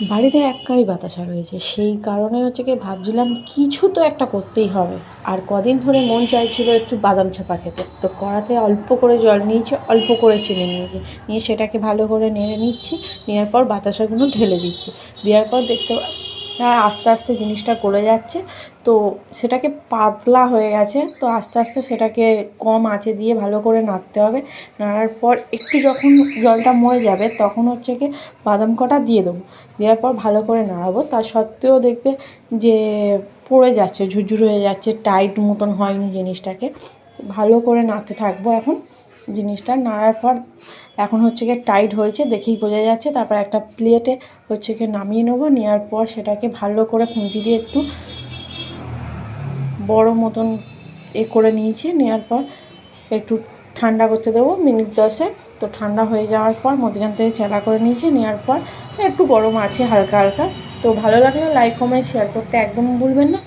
বাড়িতে এককারই বাতাসা রয়েছে। সেই কারণে হচ্ছে কি ভাবছিলাম কিছু তো একটা করতেই হবে। আর কদিন ধরে মন চাইছিল একটু বাদাম ছাপা খেতে। তো কড়াতে অল্প করে জল নিয়েছি, অল্প করে চিনি নিয়েছি। নিয়ে সেটাকে ভালো করে নেড়ে নিচ্ছি নেওয়ার পর বাতাসাগুলো ঢেলে দিচ্ছি। দেওয়ার পর দেখতে আস্তে আস্তে জিনিসটা গলে যাচ্ছে। তো সেটাকে পাতলা হয়ে গেছে। তো আস্তে আস্তে সেটাকে কম আঁচে দিয়ে ভালো করে নাড়তে হবে। নাড়ার পর একটু যখন জলটা মরে যাবে, তখন হচ্ছে কি বাদাম কটা দিয়ে দেবো। দেওয়ার পর ভালো করে নাড়াবো। তার সত্ত্বেও দেখবে যে পড়ে যাচ্ছে, ঝুরঝুর হয়ে যাচ্ছে টাইট মতন হয়নি জিনিসটাকে। ভালো করে নাড়তে থাকব এখন। জিনিসটা নাড়ার পর এখন হচ্ছে গিয়ে টাইট হয়েছে, দেখেই বোঝা যাচ্ছে। তারপর একটা প্লেটে হচ্ছে গিয়ে নামিয়ে নেব, নেওয়ার পর সেটাকে ভালো করে খুন্তি দিয়ে একটু বড় মতন এ করে নিয়েছি। নেওয়ার পর একটু ঠান্ডা করতে দেবো, মিনিট দশেক। তো ঠান্ডা হয়ে যাওয়ার পর মধ্যখান থেকে চেলা করে নিয়েছি। নেওয়ার পর একটু গরম আছে হালকা হালকা। তো ভালো লাগলে লাইক কমেন্ট শেয়ার করতে একদম ভুলবেন না।